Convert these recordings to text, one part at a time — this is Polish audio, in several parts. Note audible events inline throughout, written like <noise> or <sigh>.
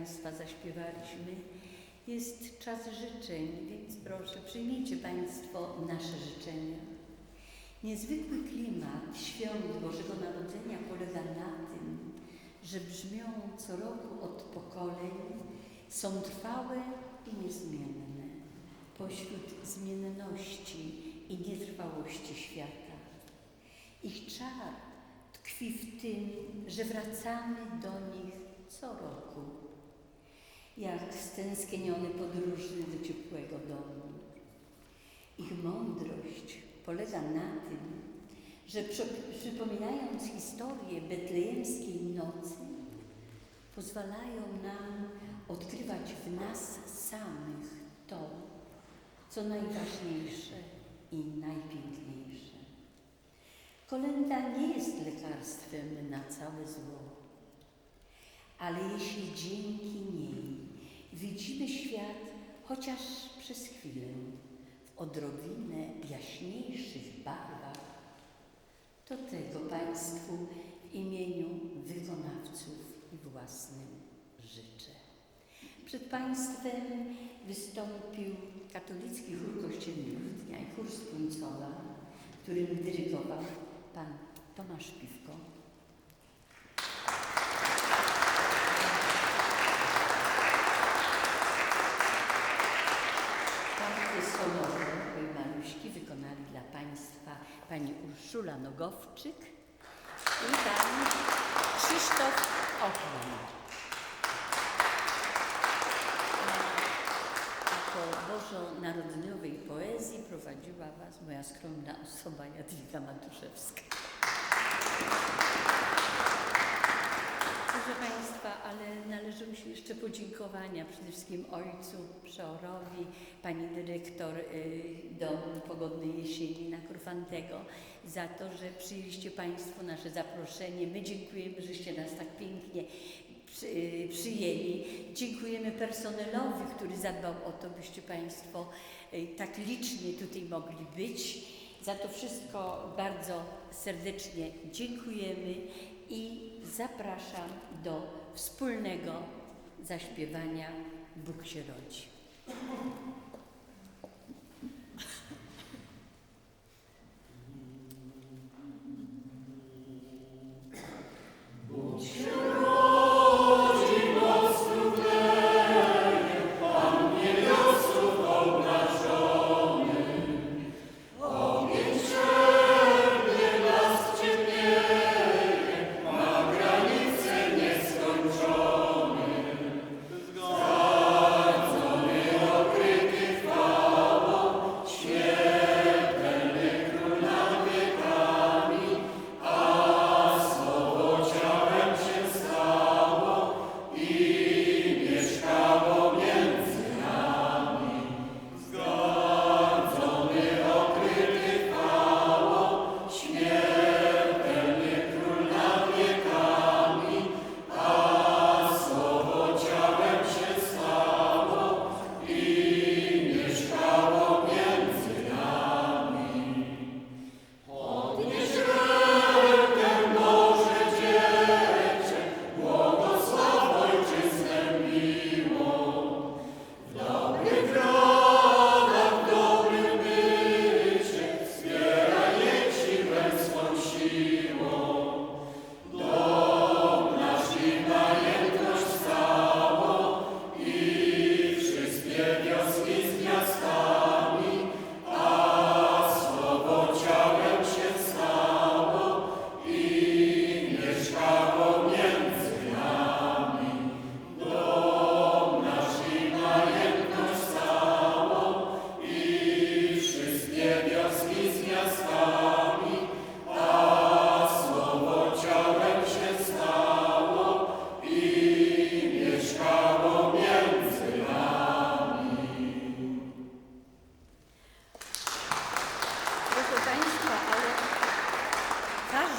Państwa zaśpiewaliśmy. Jest czas życzeń, więc proszę, przyjmijcie Państwo nasze życzenia. Niezwykły klimat świąt Bożego Narodzenia polega na tym, że brzmią co roku od pokoleń, są trwałe i niezmienne pośród zmienności i nietrwałości świata. Ich czar tkwi w tym, że wracamy do nich co roku, jak stęskniony podróżny do ciepłego domu. Ich mądrość polega na tym, że przy- przypominając historię betlejemskiej nocy, pozwalają nam odkrywać w nas samych to, co najważniejsze i najpiękniejsze. Kolenda nie jest lekarstwem na całe zło, ale jeśli dzięki niej widzimy świat chociaż przez chwilę w odrobinę jaśniejszych barwach, to tego Państwu w imieniu wykonawców i własnym życzę. Przed Państwem wystąpił katolicki chór kościelny Lutnia i chór Spójcowa, którym dyrygował pan Tomasz Piwko. Tej maluśki wykonali dla Państwa pani Urszula Nogowczyk i pan Krzysztof Ochman. Jako bożonarodzeniowej poezji prowadziła Was moja skromna osoba Jadwiga Matuszewska. Proszę Państwa, ale należą się jeszcze podziękowania przede wszystkim ojcu przeorowi, pani dyrektor y, Domu Pogodnej Jesieni na Kurfantego za to, że przyjęliście Państwo nasze zaproszenie. My dziękujemy, żeście nas tak pięknie y, przyjęli. Dziękujemy personelowi, który zadbał o to, byście Państwo y, tak licznie tutaj mogli być. Za to wszystko bardzo serdecznie dziękujemy i zapraszam do wspólnego zaśpiewania Bóg się rodzi.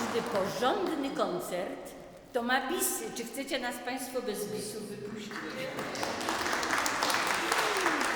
Każdy porządny koncert to ma bisy. Czy chcecie nas Państwo bez bisów wypuścić?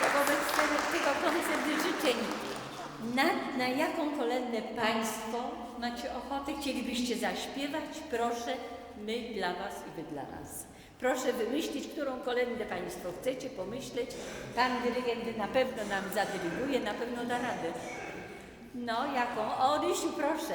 To wobec tego, tego koncertu życzeń. Na, na jaką kolędę Państwo macie ochotę? Chcielibyście zaśpiewać? Proszę, my dla Was i Wy dla nas. Proszę wymyślić, którą kolędę Państwo chcecie, pomyśleć. Pan dyrygent na pewno nam zadyryguje, na pewno da radę. No, jaką? O, Rysiu, proszę.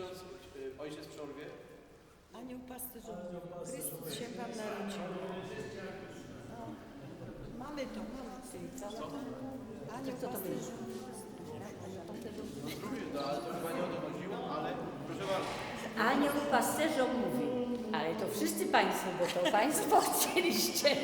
ksiądz, y, ojciec przerwie. Anioł pasterzowy. Chrystus się Wam narodził. No, mamy to, mamy to. Anioł Co to będzie? pasterzowy. Drugi, no, ale to chyba nie o to chodziło, ale proszę bardzo. Anioł pasterzom mówił. Ale to wszyscy Państwo, bo to Państwo <laughs> chcieliście.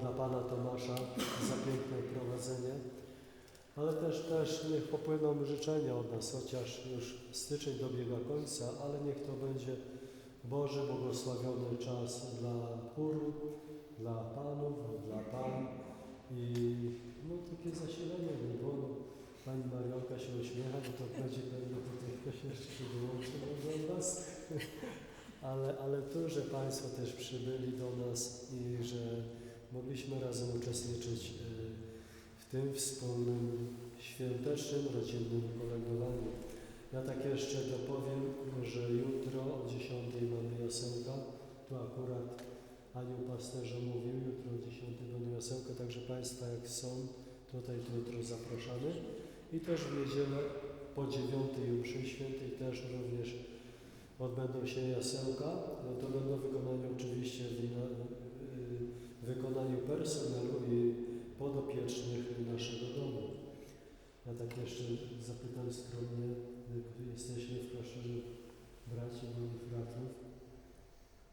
Dla Pana Tomasza za piękne prowadzenie, ale też, też niech popłyną życzenia od nas, chociaż już styczeń dobiega końca, ale niech to będzie Boży błogosławiony czas dla chóru, dla Panów, dla Pań i no, takie zasilenie nie było. No, Pani Marionka się uśmiecha, bo to będzie pewnie tutaj ktoś jeszcze się wyłączy od Was. <laughs> Ale, ale tu, że Państwo też przybyli do nas i że mogliśmy razem uczestniczyć e, w tym wspólnym, świątecznym, rodzinnym kolędowaniu. Ja tak jeszcze dopowiem, że jutro o 10 mamy jasełka. Tu akurat Anioł Pasterza mówił, jutro o 10 będą jasełka, także Państwa jak są, tutaj to jutro zapraszamy. I też w niedzielę po dziewiątej mszy świętej też również odbędą się jasełka. No to będą wykonane oczywiście w wykonaniu personelu i podopiecznych naszego domu. Ja tak jeszcze zapytam skromnie, jesteśmy w klasztorze braci moich bratów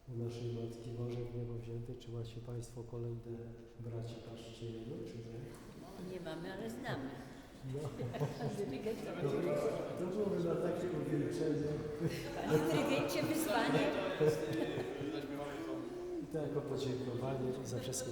u naszej Matki Bożej w Niebo Wziętej. Czy macie Państwo kolędę braci Paszczyjelu, czy nie? Nie mamy, ale znamy. No. Dyrygent To, byłoby na takie uwieńczenie. Panie dyrygencie wyzwanie. <laughs> Jako podziękowanie i za wszystko.